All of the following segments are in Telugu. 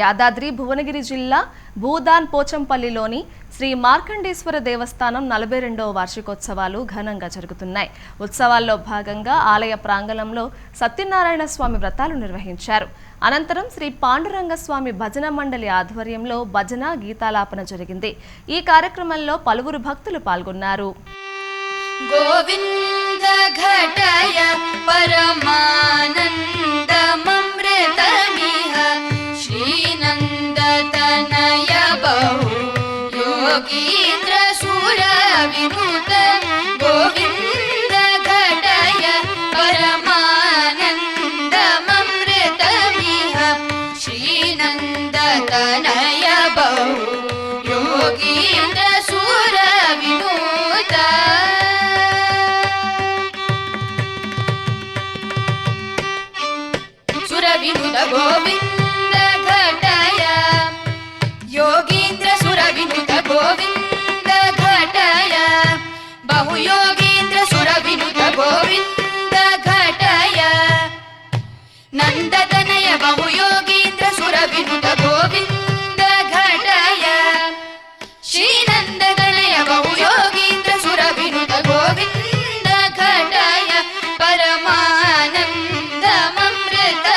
యాదాద్రి భువనగిరి జిల్లా భూదాన్ పోచంపల్లిలోని శ్రీ మార్కండేశ్వర దేవస్థానం నలభై రెండవ వార్షికోత్సవాలు ఘనంగా జరుగుతున్నాయి. ఉత్సవాల్లో భాగంగా ఆలయ ప్రాంగణంలో సత్యనారాయణ స్వామి వ్రతాలు నిర్వహించారు. అనంతరం శ్రీ పాండురంగ స్వామి భజన మండలి ఆధ్వర్యంలో భజన గీతాలాపన జరిగింది. ఈ కార్యక్రమంలో పలువురు భక్తులు పాల్గొన్నారు. గోవింద పరమా श्रीनन्दतनय बहु योगीन्द्रशूरविनुत गोविन्द घटय परमानन्दममृतमिह श्रीनन्दतनय बहु योगीन्द्रशूरविनुत सुरविनुत गोविन्द घटय ಬಹು ಯೋಗೀಂದ್ರ ಸುರವಿನುತ ಗೋವಿಂದ ಘಟಯ ನಂದನಯ ಬಹು ಯೋಗೀಂದ್ರ ಸುರವಿನುತ ಗೋವಿಂದ ಘಟಯ ಶ್ರೀ ನಂದನಯ ಬಹು ಯೋಗೀಂದ್ರ ಸುರವಿನುತ ಗೋವಿಂದ ಘಟಯ ಪರಮಾನಂದ ಮಮೃತ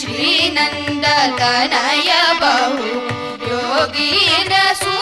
ಶ್ರೀ ನಂದನಯ ಬಹು ಯೋಗೀಂದ್ರ ಸುರ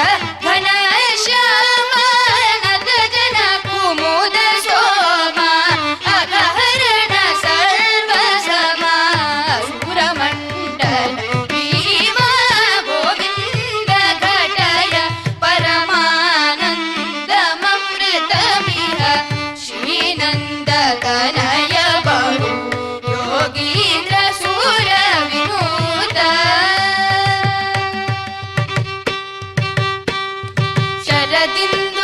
కనయ బరు యోగీంద్ర సూర వినూత శరదిందు